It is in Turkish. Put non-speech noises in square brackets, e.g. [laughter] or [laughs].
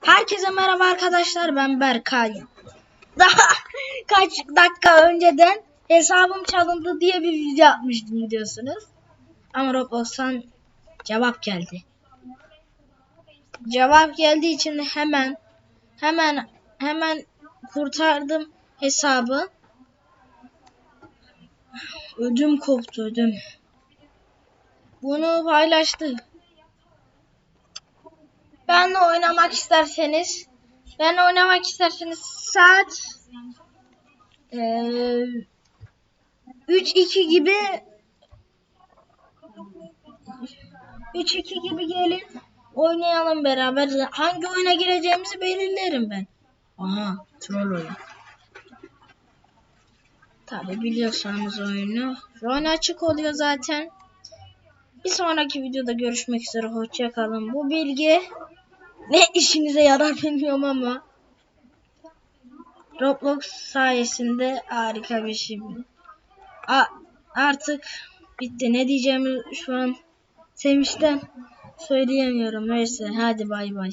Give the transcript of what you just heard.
Herkese merhaba arkadaşlar ben Berkay. Daha [laughs] kaç dakika önceden hesabım çalındı diye bir video atmıştım biliyorsunuz. Ama Roblox'tan cevap geldi. Cevap geldiği için hemen hemen hemen kurtardım hesabı. Ödüm koptu ödüm. Bunu paylaştı. Benle oynamak isterseniz benle oynamak isterseniz saat eee 3-2 gibi 3-2 gibi gelin oynayalım beraber. Hangi oyuna gireceğimizi belirlerim ben. Aha troll oyun. Tabi biliyorsanız oyunu. Oyun açık oluyor zaten. Bir sonraki videoda görüşmek üzere. Hoşçakalın. Bu bilgi ne işinize yarar bilmiyorum ama Roblox sayesinde harika bir şey. A artık bitti. Ne diyeceğimi şu an sevinçten söyleyemiyorum. Neyse hadi bay bay.